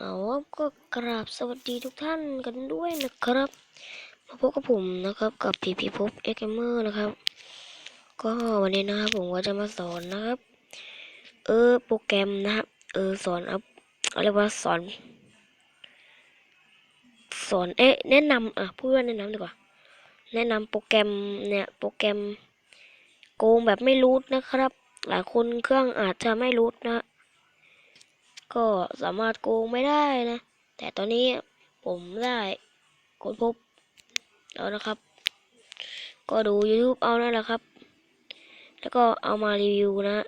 เอาก็กราบสวัสดีทุกท่านกันด้วยนะครับ มาพบกับผมนะครับกับพีพีพบเอ็กเมอร์นะครับ ก็วันนี้นะครับผมก็จะมาสอนนะครับ เออโปรแกรมนะครับเออสอนอัพอะไรว่าสอน สอนเอ๊ะแนะนำอะพูดว่าแนะนำดีกว่า แนะนำโปรแกรมเนี่ยโปรแกรมโกงแบบไม่รูทนะครับ หลายคนเครื่องอาจจะไม่รูทนะ ก็สามารถโกงไม่ได้นะ แต่ตอนนี้ผมได้ค้นพบแล้วนะครับ ก็ดู YouTube เอานั่นแหละครับ แล้วก็เอามารีวิวนะ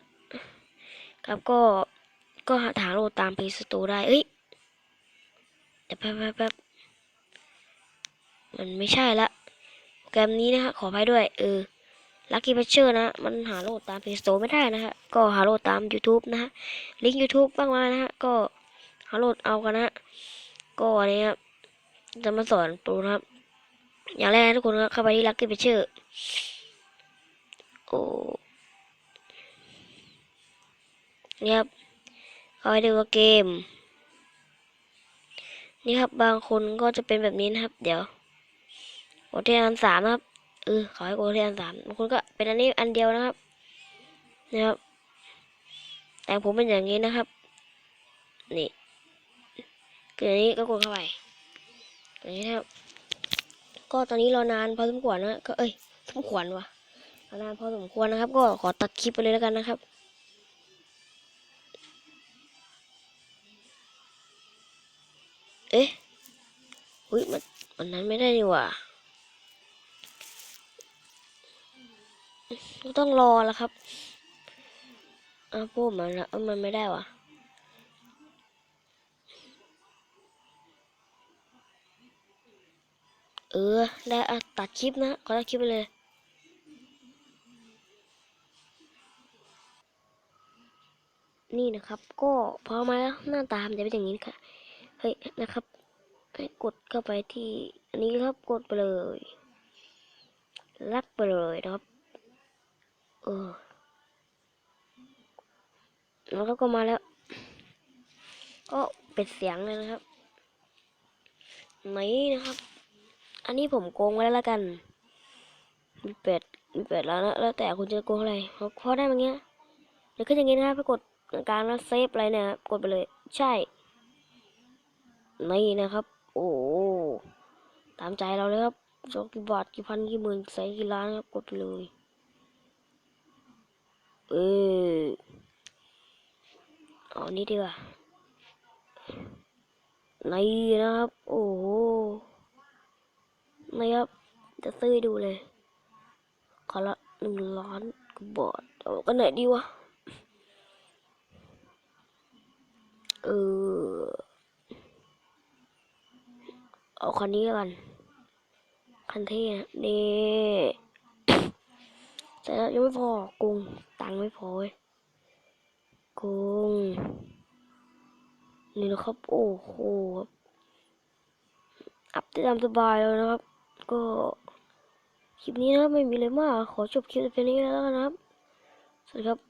ครับก็ก็หาหาโหลดตาม Play Store ได้ เอ้ยเดี๋ยวแป๊บแป๊บแป๊บมันไม่ใช่ละโปรแกรมนี้นะฮะขออภัยด้วย เออ Lucky Patcher นะ มันหาโหลดตาม Play Store ไม่ได้นะฮะ ก็หาโหลดตาม YouTube นะฮะ ลิงก์ YouTube บ้างมานะฮะ ก็หาโหลดเอากันนะฮะก็อันนี้ครับจะมาสอนปูนะครับ อย่างแรกทุกคนก็เข้าไปที่ Lucky Patcher โอ้นี่ครับเข้าไปดูว่าเกม นี่ครับบางคนก็จะเป็นแบบนี้นะครับ เดี๋ยวกดที่อันสามครับ เออขอให้โกดที่อันสามบางคนก็เป็นอันนี้อันเดียวนะครับนะครับ แต่ผมเป็นอย่างนี้นะครับ นี่คืออันนี้ก็กดเข้าไปอย่างนี้นะครับ ก็ตอนนี้รอนานพอสมควรนะก็เอ้ยสมควรวะรอนานพอสมควรนะครับ ก็ขอตัดคลิปไปเลยแล้วกันนะครับเอ๊ะอุ้ยมันมันนั้นไม่ได้นี่หว่า ต้องรอแล้วครับอ้าวพูดมันละเอ้ามันไม่ได้วะเออ ได้อตัดคลิปนะขอตัดคลิปไปเลย นี่นะครับ ก็พอมาแล้วหน้าตามจะเป็นอย่างนี้ค่ะ เฮ้ยนะครับ ให้กดเข้าไปที่ อันนี้ครับกดไปเลยลักไปเลยนะครับ เออแล้วก็มาแล้ว ก็เป็นเสียงเลยนะครับนี่นะครับ อันนี้ผมโกงไว้แล้วละกัน มีเป็ด มีเป็ดแล้วนะ แล้วแต่คุณจะโกงอะไรเพราะพอได้มาเงี้ยเดี๋ยวขึ้นอย่างงี้นะครับไปกดกลางแล้วเซฟอะไรเนี่ยครับกดไปเลย ใช่ นี่นะครับ โอ้ตามใจเราเลยครับจอกี่บาทกี่พันกี่หมื่นแสนกี่ล้านครับกดไปเลย เออเอานี้ดีกว่านี่นะครับ โอ้โหนี่ครับ จะซื้อดูเลยขอละหนึ่งล้านกบาทเอากันไหนดีวะ เออ เอาคันนี้กัน คันเท่นี่ แต่ยังไม่พอกุงตังไม่พอเว้ยกุงนี่นะครับ โอ้โหครับอัพได้ตามสบายแล้วนะครับ ก็คลิปนี้นะไม่มีอะไรมาก ขอจบคลิปเพียงนี้แล้วนะครับ สวัสดีครับ